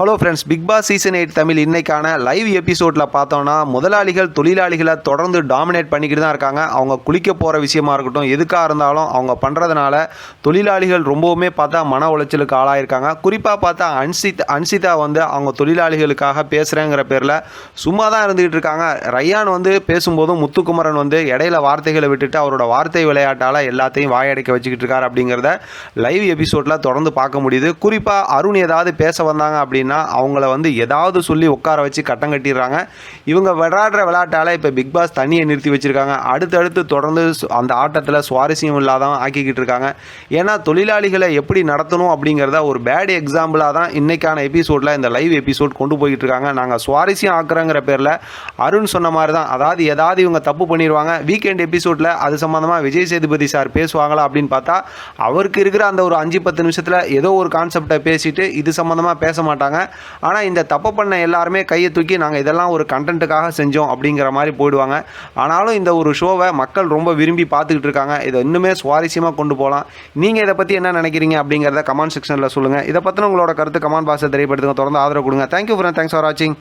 Hello friends big boss season eight Tamil இன்னைக்கான live எபிசோடில் பார்த்தோன்னா முதலாளிகள் தொழிலாளிகளை தொடர்ந்து டாமினேட் பண்ணிக்கிட்டு தான் இருக்காங்க. அவங்க குளிக்க போகிற விஷயமா இருக்கட்டும் எதுக்காக இருந்தாலும் அவங்க பண்ணுறதுனால தொழிலாளிகள் ரொம்பவுமே பார்த்தா மன உளைச்சலுக்கு ஆளாயிருக்காங்க. குறிப்பாக பார்த்தா அன்சித் அன்சிதா வந்து அவங்க தொழிலாளிகளுக்காக பேசுகிறேங்கிற பேரில் சும்மா தான் இருந்துக்கிட்டு இருக்காங்க. ரையான் வந்து பேசும்போதும் முத்துக்குமரன் வந்து இடையில வார்த்தைகளை விட்டுட்டு அவரோட வார்த்தை விளையாட்டால் எல்லாத்தையும் வாயடைக்க வச்சுக்கிட்டு இருக்காரு அப்படிங்கிறத லைவ் எபிசோடில் தொடர்ந்து பார்க்க முடியுது. குறிப்பாக அருண் ஏதாவது பேச வந்தாங்க அப்படின்னு அவங்கள வந்து ஏதாவது சொல்லி உட்கார வச்சு கட்டம் கட்டிடுறாங்க. இவங்க விளையாடுற விளையாட்டால் இப்போ பிக் பாஸ் தண்ணியை நிறுத்தி வச்சுருக்காங்க. அடுத்தடுத்து தொடர்ந்து அந்த ஆட்டத்தில் சுவாரஸ்யம் இல்லாதான் ஆக்கிக்கிட்டு இருக்காங்க. ஏன்னா தொழிலாளிகளை எப்படி நடத்தணும் அப்படிங்கிறத ஒரு பேட் எக்ஸாம்பிளாக தான் இன்றைக்கான எபிசோடில் இந்த லைவ் எபிசோட் கொண்டு போய்கிட்டு இருக்காங்க. நாங்கள் சுவாரஸ்யம் ஆக்குறங்கிற பேரில் அருண் சொன்ன மாதிரி தான். அதாவது ஏதாவது இவங்க தப்பு பண்ணிடுவாங்க. வீக்கெண்ட் எபிசோடில் அது சம்மந்தமாக விஜய் சேதுபதி சார் பேசுவாங்களா அப்படின்னு பார்த்தா அவருக்கு இருக்கிற அந்த ஒரு அஞ்சு பத்து நிமிஷத்தில் ஏதோ ஒரு கான்செப்டை பேசிட்டு இது சம்மந்தமாக பேச மாட்டாங்க. ஆனால் இந்த தப்பு பண்ண எல்லாருமே கையை தூக்கி நாங்கள் இதெல்லாம் ஒரு கண்டென்ட்டுக்காக செஞ்சோம் அப்படிங்கிற மாதிரி போயிடுவாங்க. ஆனாலும் இந்த ஒரு ஷோவை மக்கள் ரொம்ப விரும்பி பார்த்துக்கிட்டு இருக்காங்க. இதை இன்னுமே சுவாரஸ்யமாக கொண்டு போகலாம். நீங்கள் இதை பற்றி என்ன நினைக்கிறீங்க அப்படிங்கிறத கமெண்ட் செக்ஷனில் சொல்லுங்கள் இதை பற்றின உங்களோட கருத்து கமெண்ட் பாக்ஸை தெரியப்படுத்துங்க. தொடர்ந்து ஆதரவு கொடுங்க. தேங்க்யூ ஃப்ரெண்ட் தேங்க்ஸ் ஃபார் வாட்சிங்